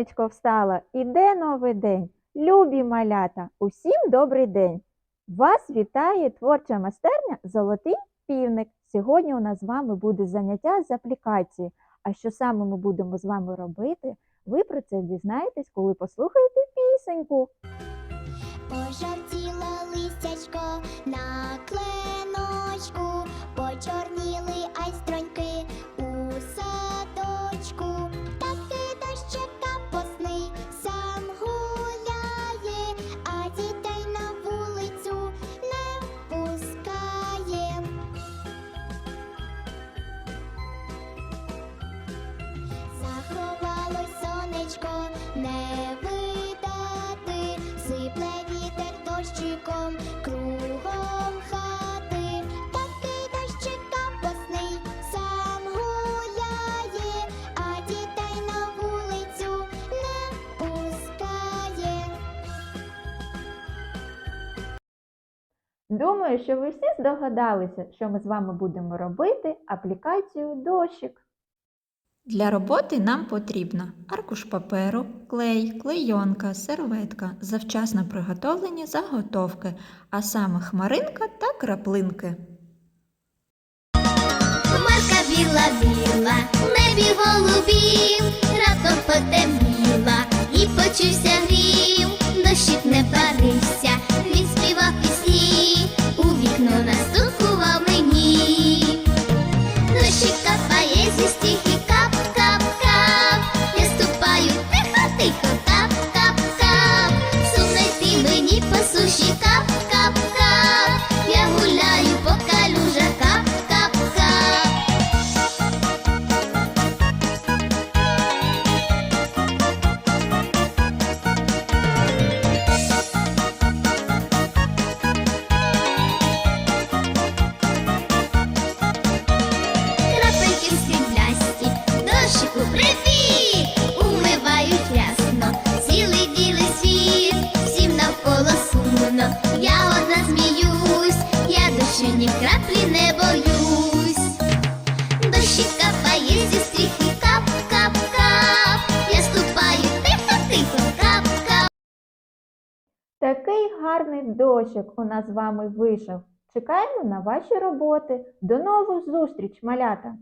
Сонечко встало, іде новий день. Любі малята, усім добрий день! Вас вітає творча майстерня Золотий півник. Сьогодні у нас з вами буде заняття з аплікації. А що саме ми будемо з вами робити, ви про це дізнаєтесь, коли послухаєте пісеньку. Пожовтіло листячко на кленочку, почорніли айстроньки у садочку. Дощиком кругом хати. Такий дощик капосний сам гуляє, а дітей на вулицю не пускає. Думаю, що ви всі здогадалися, що ми з вами будемо робити аплікацію дощик. Для роботи нам потрібно аркуш паперу, клей, клейонка, серветка, завчасно приготовлені заготовки, а саме хмаринка та краплинки. Хмарка біла біла, в небі голубів, раптом потемніла сумно, я одна зміюсь, я дощу ні краплі не боюсь. Дощик капає зі стріхи, кап, кап, кап, я ступаю тихо, тихо, кап, кап. Такий гарний дощик у нас з вами вийшов. Чекаємо на ваші роботи. До нових зустріч, малята!